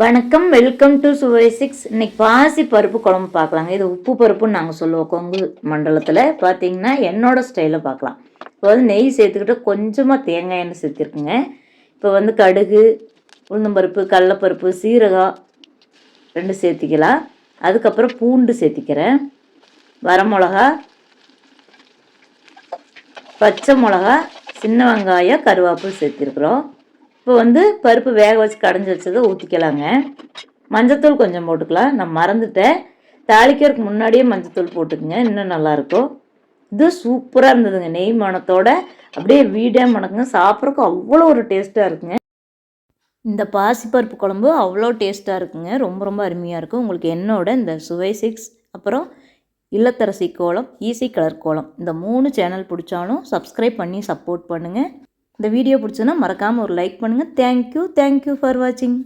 வணக்கம் welcome to சுவை six இன்னைக்கு பாசி பருப்பு குழம்பு பார்க்கலாங்க. இது உப்பு பருப்புன்னு நாங்கள் சொல்லுவோம் கொங்கு மண்டலத்தில். பார்த்தீங்கன்னா என்னோட ஸ்டைலில் பார்க்கலாம். இப்போ வந்து நெய் சேர்த்துக்கிட்டு கொஞ்சமாக தேங்காய் எண்ணெய் சேர்த்திருக்குங்க. இப்போ வந்து கடுகு உளுந்தம்பருப்பு கடலப்பருப்பு சீரகம் ரெண்டு சேர்த்திக்கலாம். அதுக்கப்புறம் பூண்டு சேர்த்திக்கிறேன். வரமிளகா பச்சை மிளகா சின்ன வெங்காயம் கருவேப்பிலை சேர்த்திருக்குறோம். இப்போ வந்து பருப்பு வேக வச்சு கடைஞ்சி வச்சதை ஊற்றிக்கலாங்க மஞ்சத்தூள் கொஞ்சம் போட்டுக்கலாம். நான் மறந்துட்டேன். தாளிக்கிறதுக்கு முன்னாடியே மஞ்சத்தூள் போட்டுக்குங்க. இன்னும் நல்லாயிருக்கும். இது சூப்பராக இருந்ததுங்க. நெய் மணத்தோட அப்படியே வீடே மணக்குங்க. சாப்பிட்றதுக்கு அவ்வளோ ஒரு டேஸ்ட்டாக இருக்குங்க. இந்த பாசிப்பருப்பு குழம்பு அவ்வளோ டேஸ்ட்டாக இருக்குங்க. ரொம்ப ரொம்ப அருமையாக இருக்கும். உங்களுக்கு என்னோட இந்த சுவை சிக்ஸ் அப்புறம் இல்லத்தரசி கோலம் ஈஸி கலர் கோலம் இந்த மூணு சேனல் பிடிச்சாலும் சப்ஸ்கிரைப் பண்ணி சப்போர்ட் பண்ணுங்கள் இந்த வீடியோ பிடிச்சதுன்னா மறக்காமல் ஒரு லைக் பண்ணுங்கள் தேங்க்யூ தேங்க்யூ ஃபார் வாட்சிங்